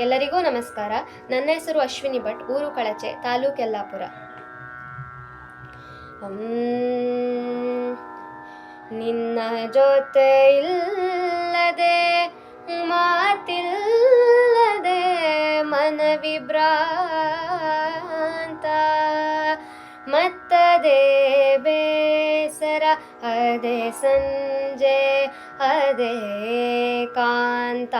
ಎಲ್ಲರಿಗೂ ನಮಸ್ಕಾರ. ನನ್ನ ಹೆಸರು ಅಶ್ವಿನಿ ಭಟ್, ಊರು ಕಳಚೆ, ತಾಲೂಕು ಯಲ್ಲಾಪುರ. ನಿನ್ನ ಜೊತೆ ಇಲ್ಲದೆ, ಮಾತಿಲ್ಲದೆ ಮನವಿಭ್ರಾಂತ ಮತ್ತದೆ ಬೇಸರ, ಅದೇ ಸಂಜೆ, ಅದೇ ಕಾಂತ.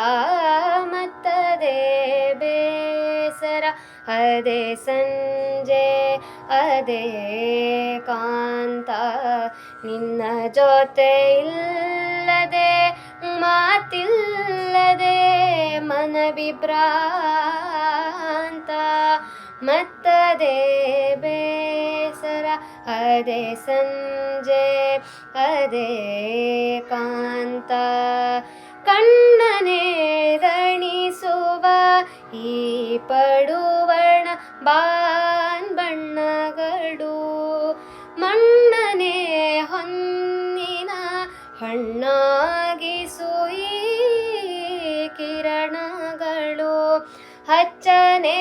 ಅದೇ ಸಂಜೆ, ಅದೇ ಕಾಂತ. ನಿನ್ನ ಜೊತೆ ಇಲ್ಲದೆ, ಮಾತಿಲ್ಲದೆ ಮನವಿಭ್ರಾಂತ ಮತ್ತದೇ ಬೇಸರ, ಅದೇ ಸಂಜೆ, ಅದೇ ಕಾಂತ. ಕಣ್ಣನೆ ದಣಿಸುವ ಈ ಪಡುವಣ ಬಾನ್ ಬಣ್ಣಗಳು ಮಣ್ಣನೆ ಹೊನ್ನಿನ ಹಣ್ಣಾಗಿ ಈ ಕಿರಣಗಳು, ಹಚ್ಚನೆ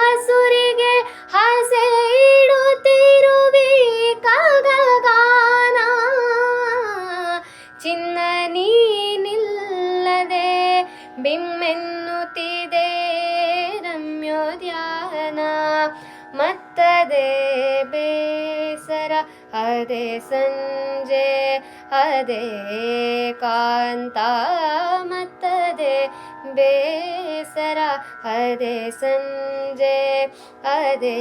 ಹಸುರಿಗೆ ಹಸೆ ಇಡುತ್ತಿರುವಿ ಕಗಗಾನ, ಚಿನ್ನ ನೀನಿಲ್ಲದೆ ಬಿಮ್ಮೆನ್ನುತ್ತಿದೆ ಮತ್ತದೇ ಬೇಸರ ಅದೇ ಸಂಜೆ ಅದೇ ಕಾಂತ ಮತ್ತದೇ ಬೇಸರ ಅದೇ ಸಂಜೆ ಅದೇ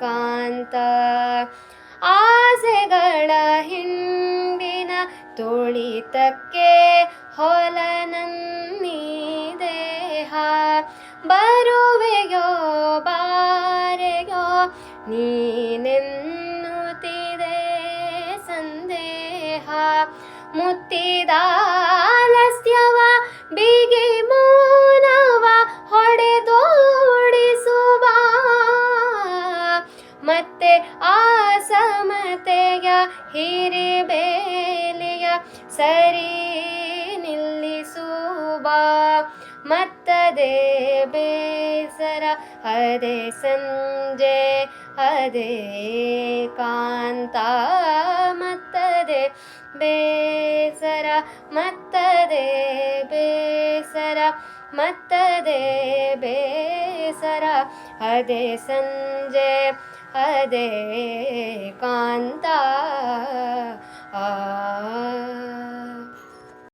ಕಾಂತ ಆಸೆಗಳ ಹಿಂಡಿನ ತುಳಿತಕ್ಕೆ ಹೊಲನನ್ನೀ ದೇಹ ಬರುವೆಯೋ ಬಾರೆಯೋ ನೀನೆನ್ನುತ್ತಿದೆ ಸಂದೇಹ ಮುತ್ತಿದಾಲಸ್ಯವ ಬಿಗಿ ಮೌನವ ಹೊಡೆದೋಡಿಸುವ. ಮತ್ತೆ ಆ ಸಮತೆಯ ಹಿರಿಬೇಲಿಯ ಸರಿ ನಿಲ್ಲಿಸುವ ಮತ್ತದೇ ಬೇಸರ ಅದೇ ಸಂಜೆ ಅದೇ ಕಾಂತ ಮತ್ತದೇ ಬೇಸರ ಮತ್ತದೇ ಬೇಸರ ಮತ್ತದೇ ಬೇಸರ ಅದೇ ಸಂಜೆ ಅದೇ ಕಾಂತ